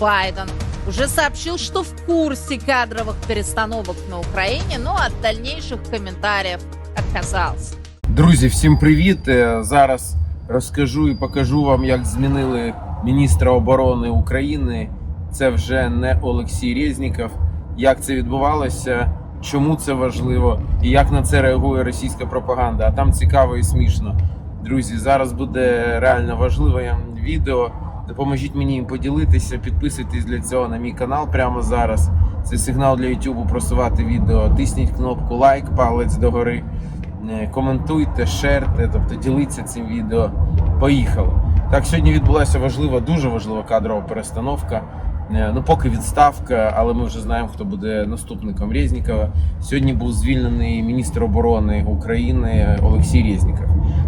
Байден уже сообщил, что в курсе кадровых перестановок на Украине, но от дальнейших комментариев отказался. Друзі, всім привіт! Е, Зараз розкажу і покажу вам, як змінили міністра оборони України. Це вже не Олексій Резніков. Як це відбувалося, чому це важливо і як на це реагує російська пропаганда. А там цікаво і смішно. Друзі, зараз буде реально важливе відео. Допоможіть мені їм поділитися, підписуйтесь для цього на мій канал прямо зараз. Це сигнал для YouTube просувати відео. Тисніть кнопку лайк, палець догори. Е, коментуйте, шерте, тобто діліться цим відео. Поїхали. Так, сьогодні відбулася важлива, дуже важлива кадрова перестановка. Е, Ну, поки відставка, але ми вже знаємо, хто буде наступником Резнікова. Сьогодні був звільнений міністр оборони України Олексій Резніков.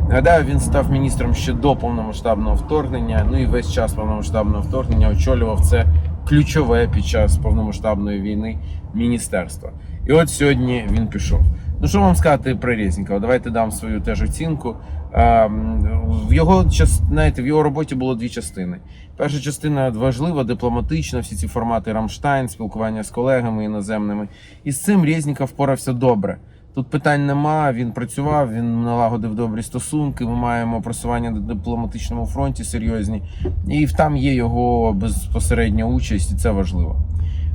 Нагадаю, він став міністром ще до повномасштабного вторгнення. Ну і весь час повномасштабного вторгнення очолював це ключове під час повномасштабної війни міністерство. І от сьогодні він пішов. Ну що вам сказати про Резнікова? Давайте дам свою теж оцінку. Ем, В його час- знаєте, в його роботі було дві частини. Перша частина важлива, дипломатична, всі ці формати Рамштайн, спілкування з колегами іноземними. І з цим Резніков впорався добре. Тут питань нема. Він працював, він налагодив добрі стосунки. Ми маємо просування на дипломатичному фронті серйозні, і там є його безпосередня участь, і це важливо.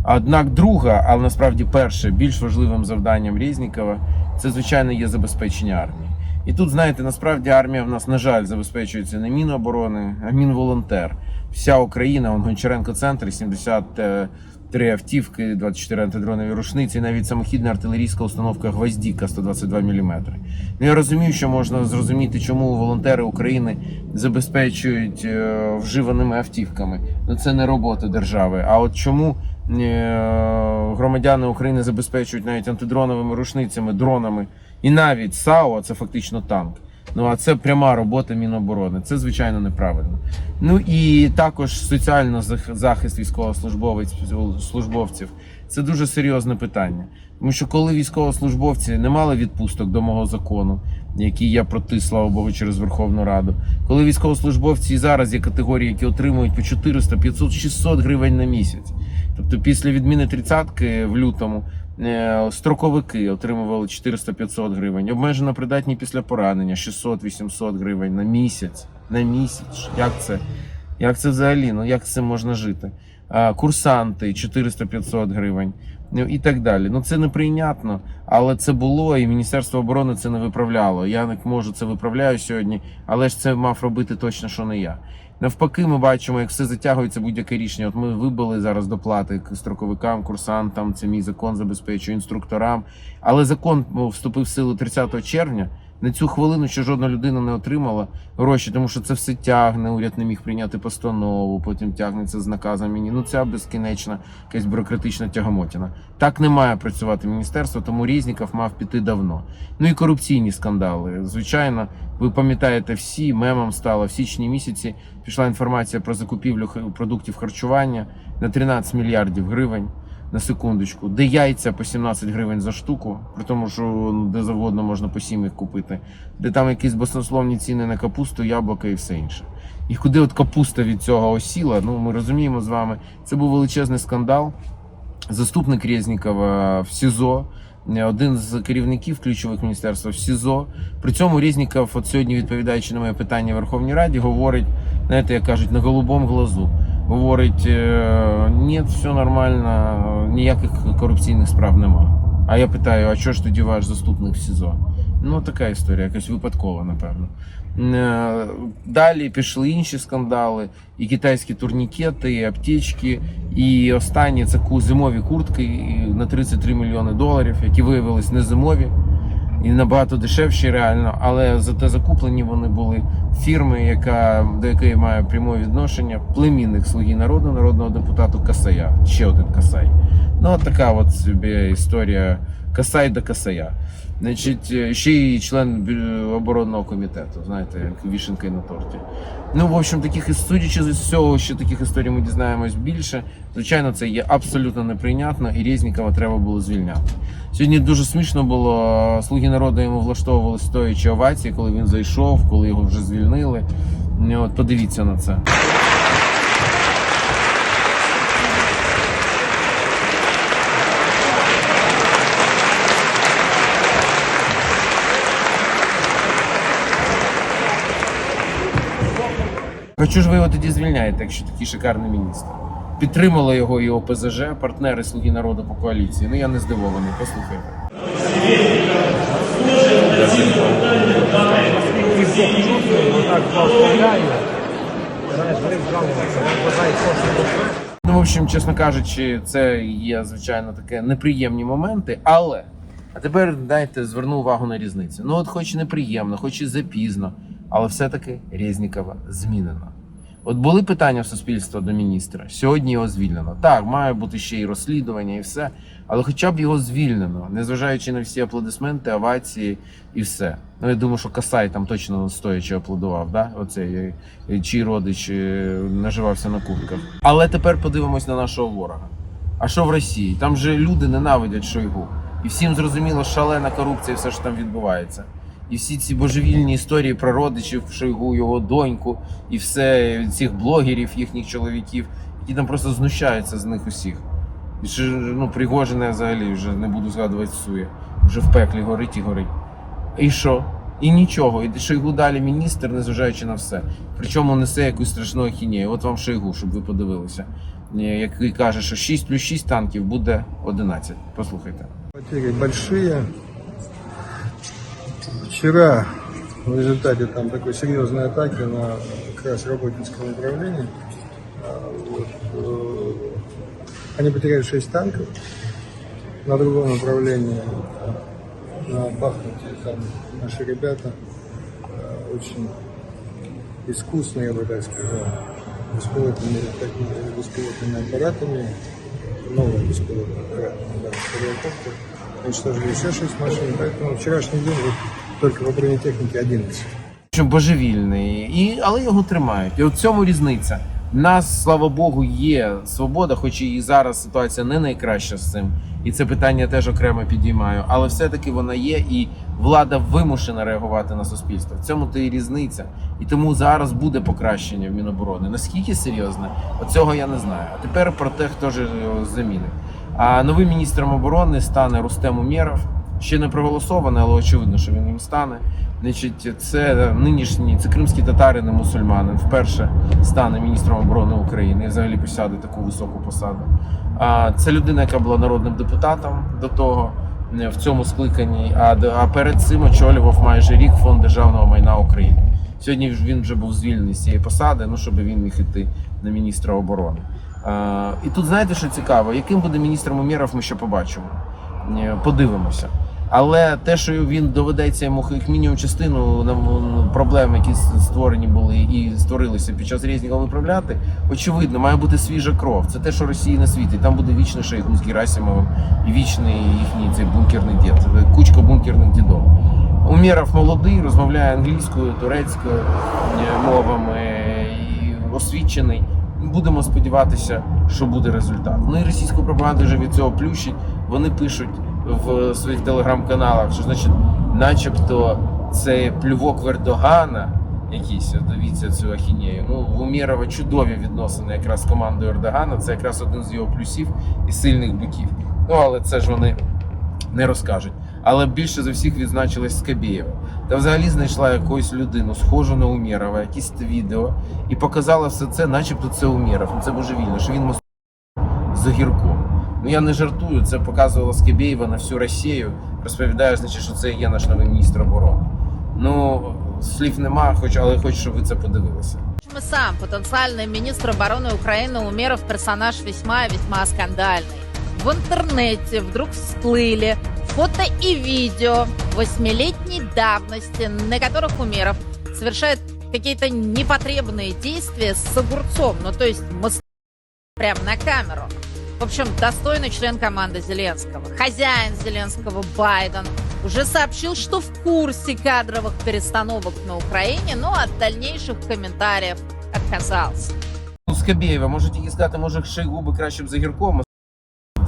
Однак, друга, але насправді перше, більш важливим завданням Резнікова, це звичайно є забезпечення армії. І тут, знаєте, насправді армія в нас, на жаль, забезпечується не Міноборони, а Мінволонтер. Вся Україна, он Гончаренко центр, 73 автівки, 24 антидронові рушниці, навіть самохідна артилерійська установка Гвоздіка 122 мм. Ну я розумію, що можна зрозуміти, чому волонтери України забезпечують е, вживаними автівками. Ну це не робота держави. А от чому е, громадяни України забезпечують навіть антидроновими рушницями, дронами і навіть САУ, а це фактично танк. Ну а це пряма робота Міноборони. Це звичайно неправильно. Ну і також соціально зах- захист військовослужбовець- службовців. Це дуже серйозне питання. Тому що коли військовослужбовці не мали відпусток до мого закону, який я протис, слава Богу, через Верховну Раду, коли військовослужбовці і зараз є категорії, які отримують по 400, 500, 600 гривень на місяць. Тобто після відміни тридцятки в лютому строковики отримували 400-500 гривень, обмежено придатні після поранення 600-800 гривень на місяць. На місяць. Як це? Як це взагалі? Ну як з цим можна жити? Курсанти 400-500 гривень. Ну і так далі. Ну це неприйнятно, але це було, і Міністерство оборони це не виправляло. Я не можу це виправляю сьогодні, але ж це мав робити точно, що не я. Навпаки, ми бачимо, як все затягується будь-яке рішення. От ми вибили зараз доплати строковикам, курсантам. Це мій закон забезпечує інструкторам. Але закон ну, вступив в силу 30 червня. На цю хвилину ще жодна людина не отримала гроші, тому що це все тягне. Уряд не міг прийняти постанову, потім тягнеться з наказом мені. Ну ця безкінечна якась бюрократична тягамотіна. Так не має працювати міністерство, тому Різніков мав піти давно. Ну і корупційні скандали. Звичайно, ви пам'ятаєте всі, мемом стало в січні місяці. Пішла інформація про закупівлю продуктів харчування на 13 мільярдів гривень. На секундочку, де яйця по 17 гривень за штуку, при тому, що ну, де завгодно можна по 7 їх купити, де там якісь баснословні ціни на капусту, яблука і все інше. І куди от капуста від цього осіла, ну ми розуміємо з вами, це був величезний скандал. Заступник Резнікова в СІЗО, один з керівників ключових міністерства в СІЗО. При цьому Резніков, от сьогодні, відповідаючи на моє питання в Верховній Раді, говорить, знаєте, як кажуть, на голубому глазу. Говорить, е, ні, все нормально, ніяких корупційних справ нема. А я питаю, а чого ж тоді ваш заступник в СІЗО? Ну, така історія, якась випадкова, напевно. Е, Далі пішли інші скандали, і китайські турнікети, і аптечки, і останні це зимові куртки на 33 мільйони доларів, які виявились не зимові і набагато дешевші реально, але зате закуплені вони були фірми, яка, до якої має пряме відношення, племінник слуги народу, народного депутату Касая. Ще один Касай. Ну, от така от собі історія Касай до Касая. Значить, е, ще й член оборонного комітету, знаєте, як вішенка на торті. Ну, в общем, таких судячи з всього, що таких історій ми дізнаємось більше. Звичайно, це є абсолютно неприйнятно, і Резнікова треба було звільняти. Сьогодні дуже смішно було. Слуги народу йому влаштовували стоячі овації, коли він зайшов, коли його вже звільнили. Ну, От подивіться на це. А чого ж ви його тоді звільняєте, якщо такий шикарний міністр? Підтримали його і ОПЗЖ, партнери Слуги народу по коаліції. Ну я не здивований, послухайте. Ну, в общем, чесно кажучи, це є звичайно таке неприємні моменти, але а тепер дайте зверну увагу на різницю. Ну, от, хоч неприємно, хоч і запізно, але все-таки Резнікова змінена. От були питання в суспільства до міністра. Сьогодні його звільнено. Так, має бути ще й розслідування, і все. Але хоча б його звільнено, незважаючи на всі аплодисменти, овації і все. Ну я думаю, що Касай там точно стоячи аплодував, да? Оцей е, чий родич е, наживався на куртках. Але тепер подивимось на нашого ворога. А що в Росії? Там же люди ненавидять Шойгу. І всім зрозуміло, шалена корупція, все, що там відбувається. І всі ці божевільні історії про родичів Шойгу, його доньку, і все цих блогерів, їхніх чоловіків, які там просто знущаються з них усіх. І ще, ну, Пригожина взагалі вже не буду згадувати сує. Вже в пеклі горить і горить. І що? І нічого. І Шойгу далі міністр, незважаючи на все. Причому несе якусь страшну ахінею. От вам Шойгу, щоб ви подивилися. Е, Який каже, що 6 плюс 6 танків буде 11. Послухайте. Потери большие. Вчера в результате там такой серьезной атаки на как раз работницком управлении а, вот, э, они потеряли 6 танков. На другом направлении э, на Бахмуте там наши ребята э, очень искусно, я бы так сказал, беспилотными, летательными- беспилотными аппаратами, новым беспилотным аппаратом, да, уничтожили еще 6 машин, поэтому вчерашний день вот только по бронетехнике 11. що божевільний, і, але його тримають. І в цьому різниця. У нас, слава Богу, є свобода, хоч і зараз ситуація не найкраща з цим. І це питання теж окремо підіймаю. Але все-таки вона є, і влада вимушена реагувати на суспільство. В цьому то і різниця. І тому зараз буде покращення в Міноборони. Наскільки серйозне? Оцього я не знаю. А тепер про те, хто ж його замінить. А новим міністром оборони стане Рустем Умєров. Ще не проголосований, але очевидно, що він їм стане. Значить, це нинішній це кримський татарин і мусульманин. Вперше стане міністром оборони України і взагалі посяде таку високу посаду. А це людина, яка була народним депутатом до того е, в цьому скликанні. А, перед цим очолював майже рік фонд державного майна України. Сьогодні він вже був звільнений з цієї посади, ну щоб він міг іти на міністра оборони. І тут знаєте, що цікаво, яким буде міністром Умєров, ми ще побачимо. Е, Подивимося. Але те, що він доведеться йому як мінімум частину проблем, які створені були і створилися під час Резнікова виправляти, очевидно, має бути свіжа кров. Це те, що Росії не світить. Там буде вічний Шойгу з Герасимовим і вічний їхній цей бункерний дід, кучка бункерних дідов. Умєров молодий, розмовляє англійською, турецькою е, мовами і освічений. Будемо сподіватися, що буде результат. Ну і російську пропаганду вже від цього плющить. Вони пишуть в своїх телеграм-каналах, що значить, начебто, це плювок Вердогана. Якийсь дивіться цю ахінею. Ну в Умєрова чудові відносини якраз з командою Ердогана. Це якраз один з його плюсів і сильних боків. Ну але це ж вони не розкажуть Але більше за всіх відзначилась Скабєєва. Та взагалі знайшла якусь людину, схожу на Умєрова, якісь відео, і показала все це, начебто це Умєров. Ну це божевільно, що він мос- з огірком. Ну я не жартую, це показувала Скабєєва на всю Росію. Розповідає, значить, що це є наш новий міністр оборони. Ну, слів нема, хоч, але хочу, щоб ви це подивилися. Причем и сам потенциальный министр обороны Украины Умеров персонаж весьма и весьма скандальный. В интернете вдруг всплыли фото и видео восьмилетней давности, на которых Умеров совершает какие-то непотребные действия с огурцом, ну то есть мос- прямо на камеру. В общем, достойный член команды Зеленского. Хозяин Зеленского Байден уже сообщил, что в курсе кадровых перестановок на Украине, но от дальнейших комментариев отказался. Ну, Скабєєва, може тільки сказати, може Шойгу би краще б за гірком.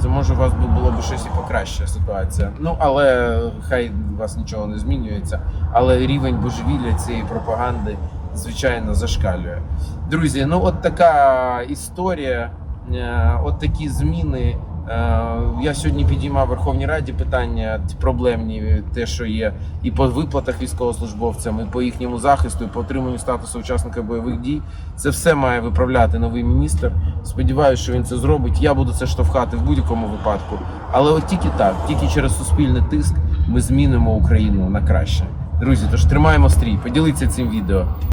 Це може у вас було б щось і покраща ситуація. Ну але хай у вас нічого не змінюється. Але рівень божевілля цієї пропаганди звичайно зашкалює. Друзі, ну от така історія, е, от такі зміни Я сьогодні підіймав в Верховній Раді питання проблемні, те, що є і по виплатах військовослужбовцям, і по їхньому захисту, і по отриманню статусу учасника бойових дій. Це все має виправляти новий міністр. Сподіваюся, що він це зробить. Я буду це штовхати в будь-якому випадку. Але от тільки так, тільки через суспільний тиск ми змінимо Україну на краще. Друзі, тож тримаємо стрій, поділіться цим відео.